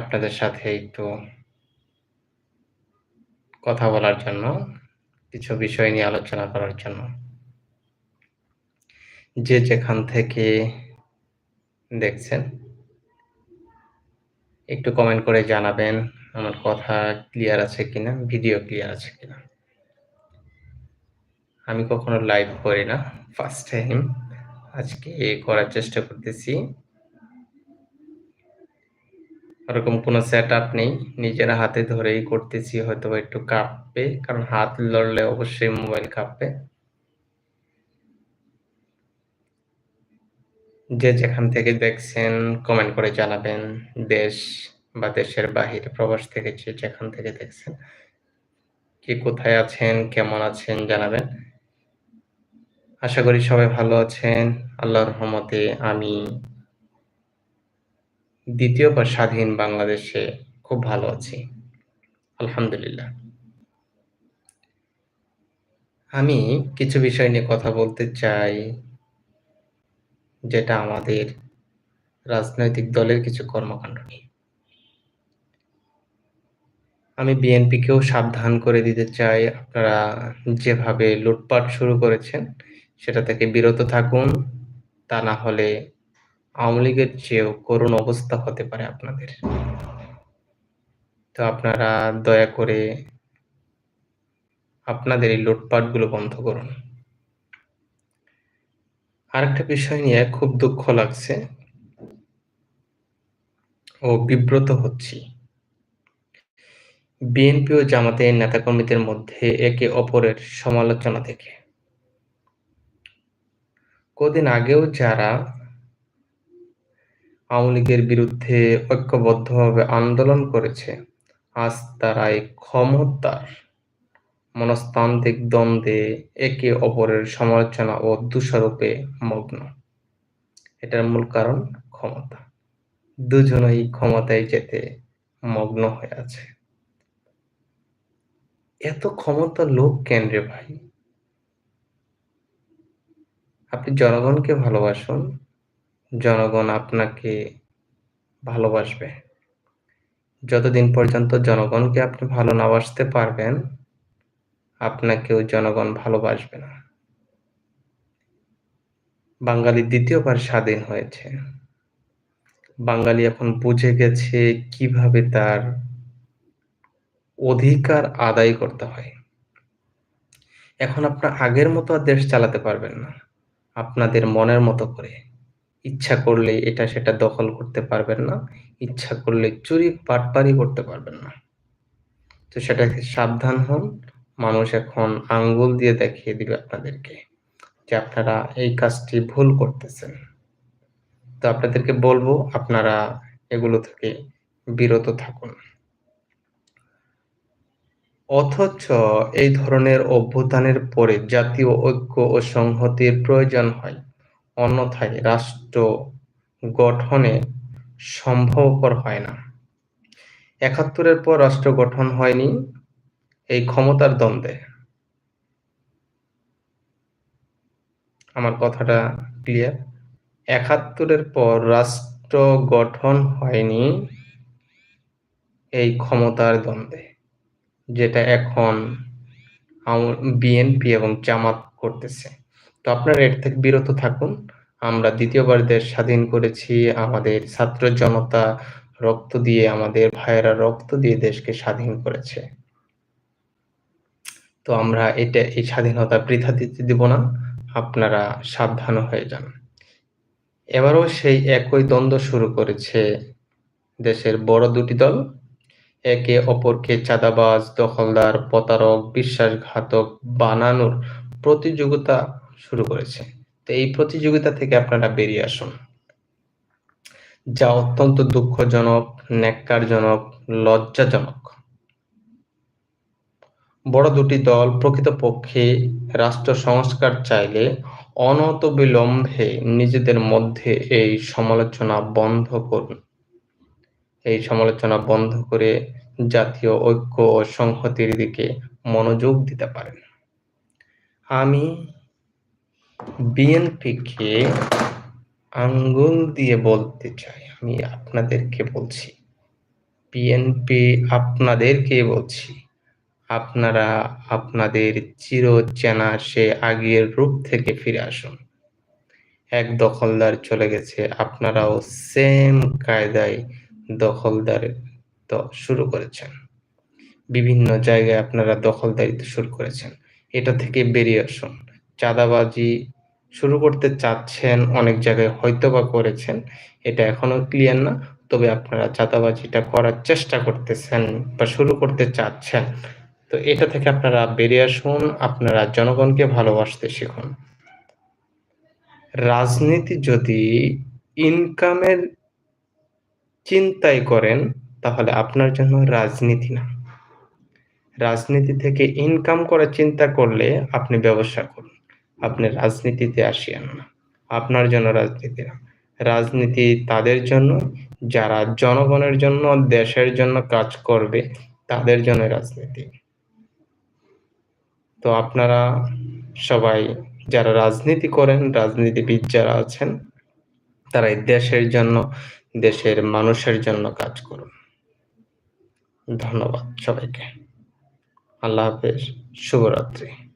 আপনাদের সাথে একটু কথা বলার জন্য, কিছু বিষয় নিয়ে আলোচনা করার জন্য। যে যেখান থেকে দেখছেন একটু কমেন্ট করে জানাবেন আমার কথা ক্লিয়ার আছে কিনা, ভিডিও ক্লিয়ার আছে কিনা। আমি কখনো লাইভ করি না, ফার্স্ট টাইম আজকে করার চেষ্টা করতেছি। ওরকম কোনো সেট আপ নেই। নিজের হাতে ধরেই করতেছি হয়তোবা একটু কাঁপবে, কারণ হাত লড়লে অবশ্যই মোবাইল কাঁপবে। যে যেখান থেকে দেখছেন কমেন্ট করে জানাবেন। দেশ বা দেশের বাহিরে প্রবাস থেকে যেখান থেকে দেখছেন। কে কোথায় আছেন, কেমন আছেন জানাবেন। আশা করি সবাই ভালো আছেন। আল্লাহর রহমতে আমি দ্বিতীয়বার স্বাধীন বাংলাদেশে খুব ভালো আছি। আলহামদুলিল্লাহ। আমি কিছু বিষয় নিয়ে কথা বলতে চাই। যেটা আমাদের রাজনৈতিক দলের কিছু কর্মকাণ্ড নিয়ে। আমি বিএনপিকেও সাবধান করে দিতে চাই, আপনারা যেভাবে লুটপাট শুরু করেছেন, সেটা থেকে বিরত থাকুন। তা না হলে আওয়ামী লীগের চেয়েও করুণ অবস্থা হতে পারে আপনাদের। তো আপনারা দয়া করে আপনাদের এই লুটপাটগুলো বন্ধ করুন। আরেকটা বিষয় নিয়ে খুব দুঃখ লাগছে। ও বিব্রত হচ্ছি। বিএনপি ও জামাতের নেতাকর্মীদের মধ্যে একে অপরের সমালোচনা থেকে। কদিন আগেও যারা আওয়ামী লীগের বিরুদ্ধে ঐক্যবদ্ধভাবে আন্দোলন করেছে, আজ তারা এই ক্ষমতার মনস্তান্ত্রিক দ্বন্দ্বে একে অপরের সমালোচনা ও দোষারোপে মগ্ন। এটার মূল কারণ ক্ষমতা। দুজনেই ক্ষমতায় যেতে মগ্ন হয়ে আছে। এত ক্ষমতার লোক কেন রে ভাই? আপনি জনগণকে ভালোবাসুন, জনগণ আপনাকে ভালোবাসবে। যতদিন পর্যন্ত জনগণকে আপনি ভালো না বাসতে পারবেন, আপনাকেও জনগণ ভালোবাসবে না। বাঙালি দ্বিতীয়বার স্বাধীন হয়েছে। বাঙালি এখন বুঝে গেছে কীভাবে তার অধিকার আদায় করতে হয়। এখন আপনার আগের মতো আর দেশ চালাতে পারবেন না। আপনাদের মনের মতো করে। ইচ্ছা করলে এটা সেটা দখল করতে পারবেন না। ইচ্ছা করলে চুরি বাটপারি করতে পারবেন না। তো সেটা সাবধান হন। মানুষ এখন আঙ্গুল দিয়ে দেখিয়ে দিবে আপনাদেরকে যে আপনারা এই কাজটি ভুল করতেছেন। তো আপনাদেরকে বলব, আপনারা এগুলো থেকে বিরত থাকুন। অথচ এই ধরনের অভ্যুত্থানের পরে জাতীয় ঐক্য ও সংহতির প্রয়োজন হয়। অন্যথায় রাষ্ট্র গঠনে সম্ভবপর হয় না। একাত্তরের পর রাষ্ট্র গঠন হয়নি, এই ক্ষমতার দ্বন্দ্বে। আমার কথাটা ক্লিয়ার? একাত্তরের পর রাষ্ট্র গঠন হয়নি, এই ক্ষমতার দ্বন্দ্বে। যেটা এখন বিএনপি এবং জামাত করতেছে। তো আপনারা এর থেকে বিরত থাকুন। আমরা দ্বিতীয়বার দেশ স্বাধীন করেছি। আমাদের ছাত্র জনতা রক্ত দিয়ে, আমাদের ভাইয়েরা রক্ত দিয়ে দেশকে স্বাধীন করেছে। তো আমরা এটা এই স্বাধীনতা বৃথা দিতে দিব না। আপনারা সাবধান হয়ে যান। এবারও সেই একই দ্বন্দ্ব শুরু করেছে দেশের বড় দুটি দল। একে অপরকে চাঁদাবাজ, দখলদার, প্রতারক, বিশ্বাসঘাতক বানানোর প্রতিযোগিতা শুরু করেছে। তো এই প্রতিযোগিতা থেকে আপনারা বেরিয়ে আসুন। যা অত্যন্ত দুঃখজনক, ন্যাক্কারজনক, লজ্জাজনক। বড় দুটি দল প্রকৃতপক্ষে রাষ্ট্র সংস্কার চাইলে অনতবিলম্বে নিজেদের মধ্যে এই সমালোচনা বন্ধ করুন। এই সমালোচনা বন্ধ করে জাতীয় ঐক্য ও সংহতির দিকে মনোযোগ দিতে পারেন। আমি বিএনপিকে আঙ্গুল দিয়ে বলতে চাই, আমি আপনাদেরকে বলছি বিএনপি আপনাদেরকে বলছি, আপনারা আপনাদের চিরচেনা সে আগের রূপ থেকে ফিরে আসুন। এক দখলদার চলে গেছে, আপনারাও সেম কায়দায় দখলদারিত্ব শুরু করেছেন। বিভিন্ন জায়গায় আপনারা দখলদারিত্ব শুরু করেছেন। এটা থেকে বেরিয়ে আসুন। চাঁদাবাজি শুরু করতে চাচ্ছেন, অনেক জায়গায় হয়তো বা করেছেন। এটা এখনও ক্লিয়ার না। তবে আপনারা চাঁদাবাজিটা করার চেষ্টা করতেছেন বা শুরু করতে চাচ্ছেন। তো এটা থেকে আপনারা বেরিয়ে আসুন, আপনারা জনগণকে ভালোবাসতে শিখুন। রাজনীতি যদি ইনকামের চিন্তাই করেন, তাহলে আপনার জন্য রাজনীতি না। রাজনীতি থেকে ইনকাম করার চিন্তা করলে আপনি ব্যবসা করুন। আপনি রাজনীতিতে আসিয়েন না। আপনার জন্য রাজনীতি না। রাজনীতি তাদের জন্য যারা জনগণের জন্য, দেশের জন্য কাজ করবে, তাদের জন্য রাজনীতি। তো আপনারা সবাই যারা রাজনীতি করেন, রাজনীতিবিদ যারা আছেন, তারা দেশের জন্য, দেশের মানুষের জন্য কাজ করুন। ধন্যবাদ সবাইকে। আল্লাহ হাফেজ। শুভরাত্রি।